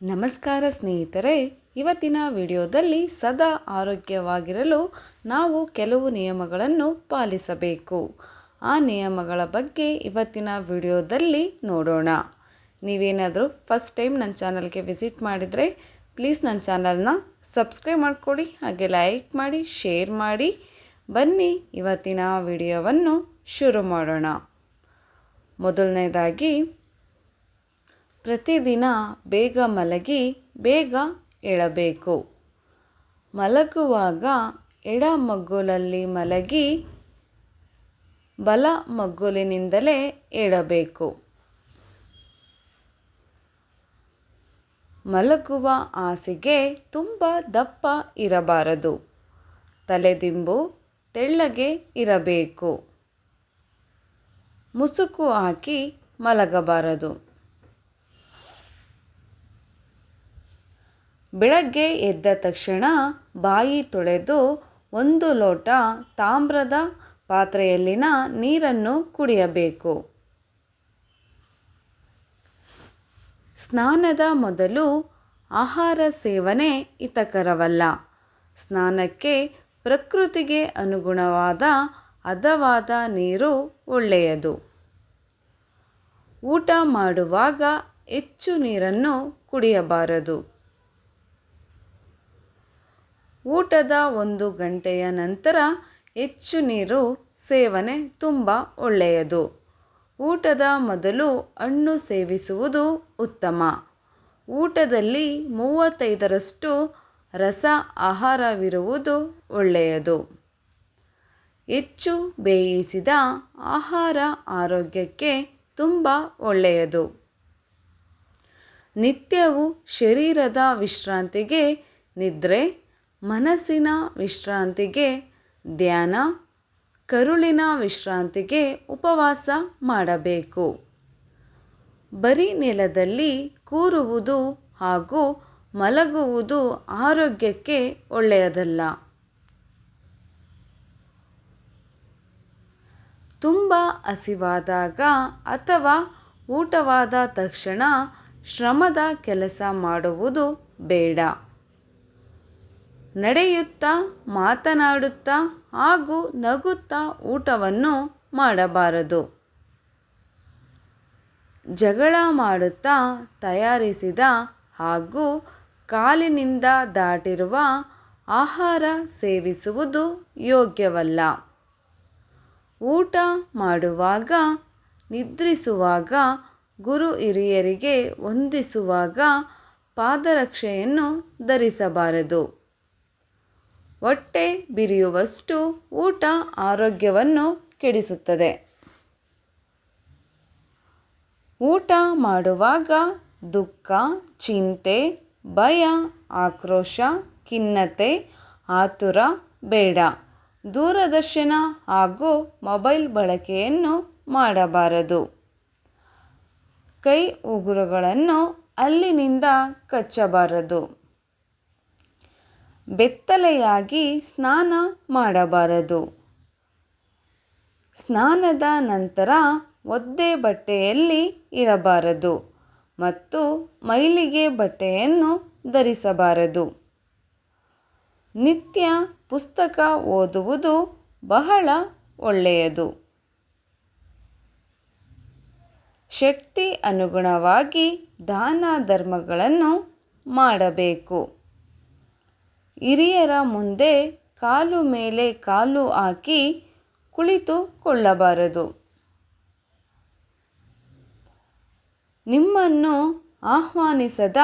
ನಮಸ್ಕಾರ ಸ್ನೇಹಿತರೆ, ಇವತ್ತಿನ ವಿಡಿಯೋದಲ್ಲಿ ಸದಾ ಆರೋಗ್ಯವಾಗಿರಲು ನಾವು ಕೆಲವು ನಿಯಮಗಳನ್ನು ಪಾಲಿಸಬೇಕು. ಆ ನಿಯಮಗಳ ಬಗ್ಗೆ ಇವತ್ತಿನ ವಿಡಿಯೋದಲ್ಲಿ ನೋಡೋಣ. ನೀವೇನಾದರೂ ಫಸ್ಟ್ ಟೈಮ್ ನನ್ನ ಚಾನಲ್ಗೆ ವಿಸಿಟ್ ಮಾಡಿದರೆ ಪ್ಲೀಸ್ ನನ್ನ ಚಾನಲ್ನ ಸಬ್ಸ್ಕ್ರೈಬ್ ಮಾಡಿಕೊಡಿ, ಹಾಗೆ ಲೈಕ್ ಮಾಡಿ ಶೇರ್ ಮಾಡಿ. ಬನ್ನಿ, ಇವತ್ತಿನ ವಿಡಿಯೋವನ್ನು ಶುರು ಮಾಡೋಣ. ಮೊದಲನೇದಾಗಿ ಪ್ರತಿದಿನ ಬೇಗ ಮಲಗಿ ಬೇಗ ಏಳಬೇಕು ಮಲಗುವಾಗ ಎಡ ಮಗ್ಗುಲಲ್ಲಿ ಮಲಗಿ ಬಲ ಮಗ್ಗುಲಿನಿಂದಲೇ ಏಳಬೇಕು ಮಲಗುವ ಹಾಸಿಗೆ ತುಂಬ ದಪ್ಪ ಇರಬಾರದು. ತಲೆದಿಂಬು ತೆಳ್ಳಗೆ ಇರಬೇಕು. ಮುಸುಕು ಹಾಕಿ ಮಲಗಬಾರದು. ಬೆಳಗ್ಗೆ ಎದ್ದ ತಕ್ಷಣ ಬಾಯಿ ತೊಳೆದು ಒಂದು ಲೋಟ ತಾಮ್ರದ ಪಾತ್ರೆಯಲ್ಲಿನ ನೀರನ್ನು ಕುಡಿಯಬೇಕು. ಸ್ನಾನದ ಮೊದಲು ಆಹಾರ ಸೇವನೆ ಹಿತಕರವಲ್ಲ. ಸ್ನಾನಕ್ಕೆ ಪ್ರಕೃತಿಗೆ ಅನುಗುಣವಾದ ಹದವಾದ ನೀರು ಒಳ್ಳೆಯದು. ಊಟ ಮಾಡುವಾಗ ಹೆಚ್ಚು ನೀರನ್ನು ಕುಡಿಯಬಾರದು. ಊಟದ ಒಂದು ಗಂಟೆಯ ನಂತರ ಹೆಚ್ಚು ನೀರು ಸೇವನೆ ತುಂಬ ಒಳ್ಳೆಯದು. ಊಟದ ಮೊದಲು ಹಣ್ಣು ಸೇವಿಸುವುದು ಉತ್ತಮ. ಊಟದಲ್ಲಿ ಮೂವತ್ತೈದರಷ್ಟು ರಸ ಆಹಾರವಿರುವುದು ಒಳ್ಳೆಯದು. ಹೆಚ್ಚು ಬೇಯಿಸಿದ ಆಹಾರ ಆರೋಗ್ಯಕ್ಕೆ ತುಂಬ ಒಳ್ಳೆಯದು. ನಿತ್ಯವೂ ಶರೀರದ ವಿಶ್ರಾಂತಿಗೆ ನಿದ್ರೆ ಮನಸ್ಸಿನ ವಿಶ್ರಾಂತಿಗೆ ಧ್ಯಾನ, ಕರುಳಿನ ವಿಶ್ರಾಂತಿಗೆ ಉಪವಾಸ ಮಾಡಬೇಕು. ಬರೀ ನೆಲದಲ್ಲಿ ಕೂರುವುದು ಹಾಗೂ ಮಲಗುವುದು ಆರೋಗ್ಯಕ್ಕೆ ಒಳ್ಳೆಯದಲ್ಲ. ತುಂಬ ಹಸಿವಾದಾಗ ಅಥವಾ ಊಟವಾದ ತಕ್ಷಣ ಶ್ರಮದ ಕೆಲಸ ಮಾಡುವುದು ಬೇಡ. ನಡೆಯುತ್ತಾ, ಮಾತನಾಡುತ್ತಾ ಹಾಗೂ ನಗುತ್ತಾ ಊಟವನ್ನು ಮಾಡಬಾರದು. ಜಗಳ ಮಾಡುತ್ತಾ ತಯಾರಿಸಿದ ಹಾಗೂ ಕಾಲಿನಿಂದ ದಾಟಿರುವ ಆಹಾರ ಸೇವಿಸುವುದು ಯೋಗ್ಯವಲ್ಲ. ಊಟ ಮಾಡುವಾಗ, ನಿದ್ರಿಸುವಾಗ, ಗುರು ಹಿರಿಯರಿಗೆ ವಂದಿಸುವಾಗ ಪಾದರಕ್ಷೆಯನ್ನು ಧರಿಸಬಾರದು. ಹೊಟ್ಟೆ ಬಿರಿಯುವಷ್ಟು ಊಟ ಆರೋಗ್ಯವನ್ನು ಕೆಡಿಸುತ್ತದೆ. ಊಟ ಮಾಡುವಾಗ ದುಃಖ, ಚಿಂತೆ, ಭಯ, ಆಕ್ರೋಶ, ಖಿನ್ನತೆ, ಆತುರ ಬೇಡ. ದೂರದರ್ಶನ ಹಾಗೂ ಮೊಬೈಲ್ ಬಳಕೆಯನ್ನು ಮಾಡಬಾರದು. ಕೈ ಉಗುರುಗಳನ್ನು ಅಲ್ಲಿನಿಂದ ಕಚ್ಚಬಾರದು. ಬೆತ್ತಲೆಯಾಗಿ ಸ್ನಾನ ಮಾಡಬಾರದು. ಸ್ನಾನದ ನಂತರ ಒದ್ದೆ ಬಟ್ಟೆಯಲ್ಲಿ ಇರಬಾರದು ಮತ್ತು ಮೈಲಿಗೆ ಬಟ್ಟೆಯನ್ನು ಧರಿಸಬಾರದು. ನಿತ್ಯ ಪುಸ್ತಕ ಓದುವುದು ಬಹಳ ಒಳ್ಳೆಯದು. ಶಕ್ತಿ ಅನುಗುಣವಾಗಿ ದಾನ ಧರ್ಮಗಳನ್ನು ಮಾಡಬೇಕು. ಹಿರಿಯರ ಮುಂದೆ ಕಾಲು ಮೇಲೆ ಕಾಲು ಹಾಕಿ ಕುಳಿತುಕೊಳ್ಳಬಾರದು. ನಿಮ್ಮನ್ನು ಆಹ್ವಾನಿಸದ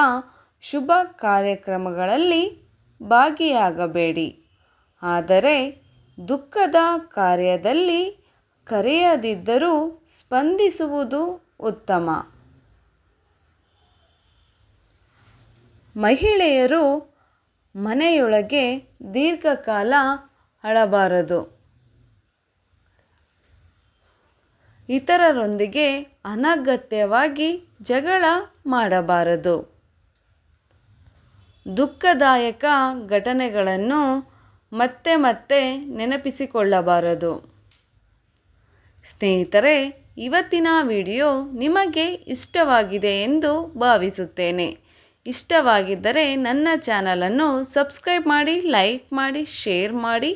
ಶುಭ ಕಾರ್ಯಕ್ರಮಗಳಲ್ಲಿ ಭಾಗಿಯಾಗಬೇಡಿ. ಆದರೆ ದುಃಖದ ಕಾರ್ಯದಲ್ಲಿ ಕರೆಯದಿದ್ದರೂ ಸ್ಪಂದಿಸುವುದು ಉತ್ತಮ. ಮಹಿಳೆಯರು ಮನೆಯೊಳಗೆ ದೀರ್ಘಕಾಲ ಅಳಬಾರದು. ಇತರರೊಂದಿಗೆ ಅನಗತ್ಯವಾಗಿ ಜಗಳ ಮಾಡಬಾರದು. ದುಃಖದಾಯಕ ಘಟನೆಗಳನ್ನು ಮತ್ತೆ ಮತ್ತೆ ನೆನಪಿಸಿಕೊಳ್ಳಬಾರದು. ಸ್ನೇಹಿತರೆ, ಇವತ್ತಿನ ವಿಡಿಯೋ ನಿಮಗೆ ಇಷ್ಟವಾಗಿದೆ ಎಂದು ಭಾವಿಸುತ್ತೇನೆ. ಇಷ್ಟವಾಗಿದ್ದರೆ ನನ್ನ ಚಾನಲನ್ನು ಸಬ್ಸ್ಕ್ರೈಬ್ ಮಾಡಿ, ಲೈಕ್ ಮಾಡಿ, ಶೇರ್ ಮಾಡಿ.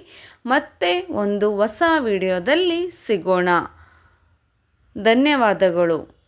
ಮತ್ತೆ ಒಂದು ಹೊಸ ವಿಡಿಯೋದಲ್ಲಿ ಸಿಗೋಣ. ಧನ್ಯವಾದಗಳು.